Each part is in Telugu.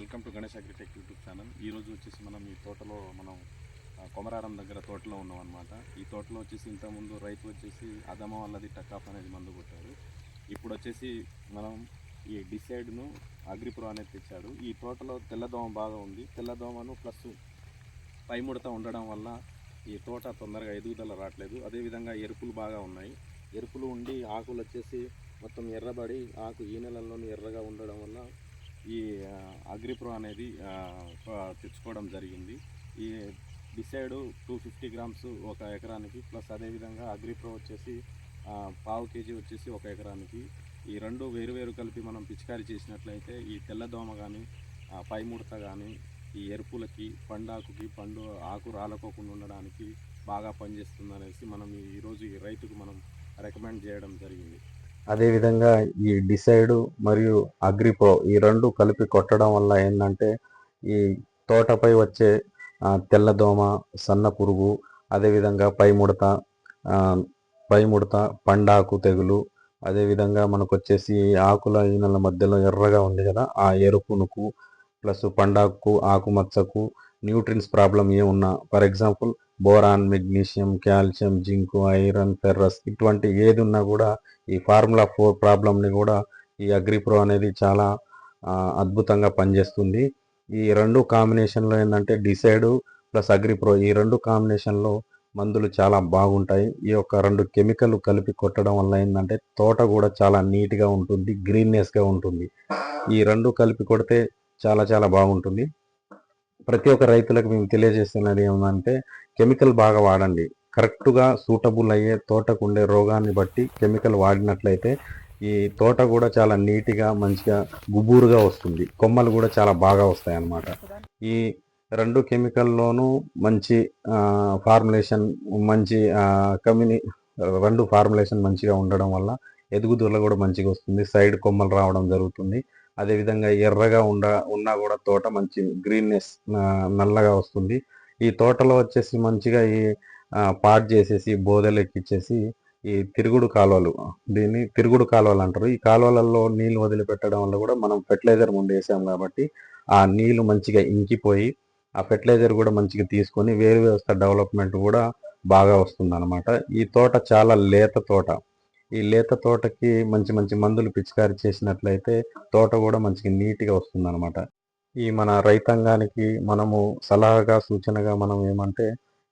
Welcome to Ganesh Agritech YouTube channel. ఈ రోజు వచ్చేసి మనం ఈ తోటలో మనం కొమరారం దగ్గర తోటలో ఉన్నాం అనమాట ఈ తోటలో వచ్చేసి ఇంతకుముందు రైతు వచ్చేసి అదమ వల్లది టకాఫ్ అనేది మందు కొట్టారు ఇప్పుడు వచ్చేసి మనం ఈ డిసైడ్ను అగ్రిప్రో అనేది తెచ్చాడు. ఈ తోటలో తెల్లదోమ బాగా ఉంది. తెల్లదోమను ప్లస్ పైముడత ఉండడం వల్ల ఈ తోట తొందరగా ఎదుగుదల రావట్లేదు. అదేవిధంగా ఎరుపులు బాగా ఉన్నాయి. ఎరుపులు ఉండి ఆకులు వచ్చేసి మొత్తం ఎర్రబడి ఆకు ఈ నెలల్లోనే ఎర్రగా ఉండడం వల్ల ఈ అగ్రిప్రో అనేది తెచ్చుకోవడం జరిగింది. ఈ డిసైడ్ టూ ఫిఫ్టీ గ్రామ్స్ ఒక ఎకరానికి ప్లస్ అదేవిధంగా అగ్రిప్రో వచ్చేసి పావు కేజీ వచ్చేసి ఒక ఎకరానికి. ఈ రెండు వేరు వేరు కలిపి మనం పిచికారీ చేసినట్లయితే ఈ తెల్లదోమ కానీ పై ముడత కానీ ఈ ఎరుపులకి పండాకుకి పండు ఆకు రాలకోకుండా ఉండడానికి బాగా పనిచేస్తుంది అనేసి మనం ఈరోజు ఈ రైతుకు మనం రికమెండ్ చేయడం జరిగింది. అదేవిధంగా ఈ డిసైడ్ మరియు అగ్రిప్రో ఈ రెండు కలిపి కొట్టడం వల్ల ఏంటంటే ఈ తోటపై వచ్చే తెల్లదోమ సన్న పురుగు అదేవిధంగా పై ముడత పై ముడత పండాకు తెగులు అదేవిధంగా మనకు వచ్చేసి ఆకుల ఈనెల మధ్యలో ఎర్రగా ఉంది కదా ఆ ఎరుపునుకు ప్లస్ పండాకు ఆకుమచ్చకు న్యూట్రిన్స్ ప్రాబ్లం ఏమున్నా for example boron magnesium calcium zinc iron ferrous ఇటువంటి ఏది ఉన్నా కూడా ఈ ఫార్ములా ఫోర్ ప్రాబ్లమ్ని కూడా ఈ అగ్రిప్రో అనేది చాలా అద్భుతంగా పనిచేస్తుంది. ఈ రెండు కాంబినేషన్లో ఏంటంటే డిసైడ్ ప్లస్ అగ్రిప్రో ఈ రెండు కాంబినేషన్లో మందులు చాలా బాగుంటాయి. ఈ యొక్క రెండు కెమికల్ కలిపి కొట్టడం వల్ల ఏంటంటే తోట కూడా చాలా నీట్గా ఉంటుంది గ్రీన్నెస్గా ఉంటుంది. ఈ రెండు కలిపి కొడితే చాలా చాలా బాగుంటుంది. ప్రతి ఒక్క రైతులకు మేము తెలియజేస్తున్నది ఏమంటే కెమికల్ బాగా వాడండి. కరెక్ట్గా సూటబుల్ అయ్యే తోటకు ఉండే రోగాన్ని బట్టి కెమికల్ వాడినట్లయితే ఈ తోట కూడా చాలా నీట్గా మంచిగా గుబూరుగా వస్తుంది. కొమ్మలు కూడా చాలా బాగా వస్తాయి అన్నమాట ఈ రెండు కెమికల్లోనూ మంచి ఫార్ములేషన్ మంచి కమ్యూని రెండు ఫార్ములేషన్ మంచిగా ఉండడం వల్ల ఎదుగుదల కూడా మంచిగా వస్తుంది. సైడ్ కొమ్మలు రావడం జరుగుతుంది. అదేవిధంగా ఎర్రగా ఉండ ఉన్నా కూడా తోట మంచి గ్రీన్నెస్ నల్లగా వస్తుంది. ఈ తోటలో వచ్చేసి మంచిగా ఈ పాడు పాట్ చేసేసి బోదెలు ఎక్కిచ్చేసి ఈ తిరుగుడు కాలువలు దీన్ని తిరుగుడు కాలువలు అంటారు. ఈ కాలువలలో నీళ్ళు వదిలిపెట్టడం వల్ల కూడా మనం ఫెర్టిలైజర్ ముందు వేసాం కాబట్టి ఆ నీళ్ళు మంచిగా ఇంకిపోయి ఆ ఫెర్టిలైజర్ కూడా మంచిగా తీసుకొని వేరు వ్యవస్థ డెవలప్మెంట్ కూడా బాగా వస్తుందన్నమాట. ఈ తోట చాలా లేత తోట. ఈ లేత తోటకి మంచి మంచి మందులు పిచికారి చేసినట్లయితే తోట కూడా మంచిగా నీట్గా వస్తుందన్నమాట. ఈ మన రైతాంగానికి మనము సలహాగా సూచనగా మనం ఏమంటే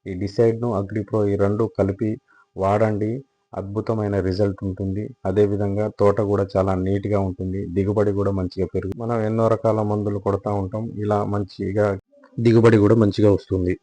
ఈ డిసైడ్ను అగ్రిప్రో ఈ రెండు కలిపి వాడండి. అద్భుతమైన రిజల్ట్ ఉంటుంది. అదేవిధంగా తోట కూడా చాలా నీట్గా ఉంటుంది. దిగుబడి కూడా మంచిగా పెరుగు మనం ఎన్నో రకాల మందులు కొడతా ఉంటాం. ఇలా మంచిగా దిగుబడి కూడా మంచిగా వస్తుంది.